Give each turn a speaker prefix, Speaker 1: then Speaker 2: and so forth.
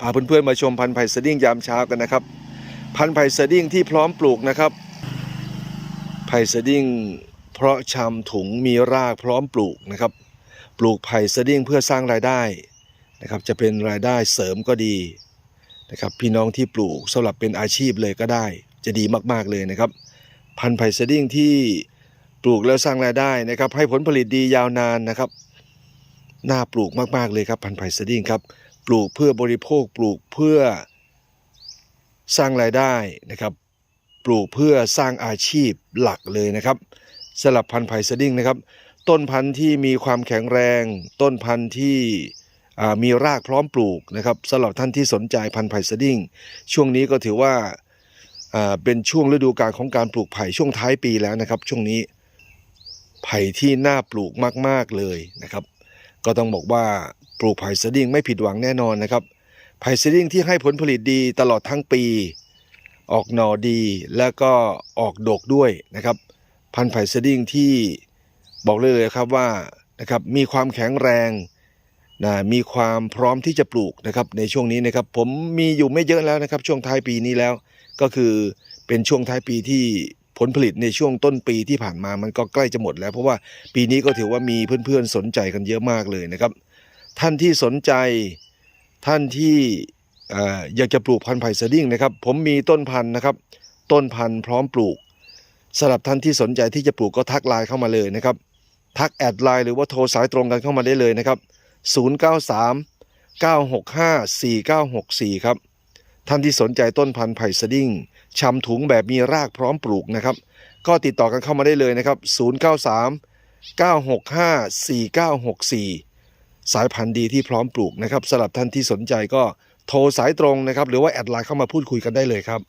Speaker 1: พาเพื่อนๆมาชมพันธุ์ไผ่สดิ้งยามเช้ากันนะครับ พันธุ์ไผ่สดิ้งที่พร้อมปลูกนะครับ ไผ่สดิ้งเพราะชำถุงมีรากพร้อมปลูกนะครับ ปลูกไผ่สดิ้งเพื่อสร้างรายได้นะครับ จะเป็นรายได้เสริมก็ดีนะครับ พี่น้องที่ปลูกสำหรับเป็นอาชีพเลยก็ได้ จะดีมากๆเลยนะครับ พันธุ์ไผ่สดิ้งที่ปลูกแล้วสร้างรายได้นะครับ ให้ผลผลิตดียาวนานนะครับ น่าปลูกมากๆเลยครับพันธุ์ไผ่สดิ้งครับ ปลูกเพื่อบริโภคปลูกเพื่อสร้างรายได้นะครับ ปลูกเพื่อสร้างอาชีพหลักเลยนะครับสลับพันธุ์ไผ่สดิ้งนะครับ ต้นพันธุ์ที่มีความแข็งแรง ต้นพันธุ์ที่มีรากพร้อมปลูกนะครับสำหรับท่านที่สนใจพันธุ์ไผ่สดิ้งช่วงนี้ก็ถือว่าอ่าเป็นช่วงฤดูกาลของการปลูกไผ่ช่วงท้ายปีแล้วนะครับ ช่วงนี้ไผ่ที่น่าปลูกมาก ๆเลยนะครับ ก็ต้องบอกว่าปลูกไผ่สดิ้งไม่ผิดหวังแน่นอนนะครับไผ่สดิ้งที่ให้ผลผลิตดีตลอดทั้งปี ออกหน่อดีแล้วก็ออกดกด้วยนะครับ พันธุ์ไผ่สดิ้งที่บอกเลยเลยครับว่านะครับมีความแข็งแรงนะมีความพร้อมที่จะปลูกนะครับในช่วงนี้นะครับ ผมมีอยู่ไม่เยอะแล้วนะครับ ช่วงท้ายปีนี้แล้ว ก็คือเป็นช่วงท้ายปีที่ ผลผลิตในช่วงต้นปีที่ผ่านมามันก็ใกล้จะหมดแล้ว เพราะว่าปีนี้ก็ถือว่ามีเพื่อนๆสนใจกันเยอะมากเลยนะครับ ท่านที่สนใจท่านที่อออยากจะปลูกพันธุ์ไผ่สดิ้งนะครับ ผมมีต้นพันธุ์นะครับ ต้นพันธุ์พร้อมปลูกสำหรับท่านที่สนใจที่จะปลูกก็ทักไลน์เข้ามาเลยนะครับ ทักแอดไลน์หรือว่าโทรสายตรงกันเข้ามาได้เลยนะครับ 093 965 4964 ครับ ท่านที่สนใจต้นพันธุ์ไผ่สดิ้งชำถุงแบบมีรากพร้อมปลูกนะครับ ก็ติดต่อกันเข้ามาได้เลยนะครับ 093 965 4964 สายพันธุ์ดีที่พร้อมปลูกนะครับสำหรับท่านที่สนใจก็โทรสายตรงนะครับ หรือว่าแอดไลน์เข้ามาพูดคุยกันได้เลยครับ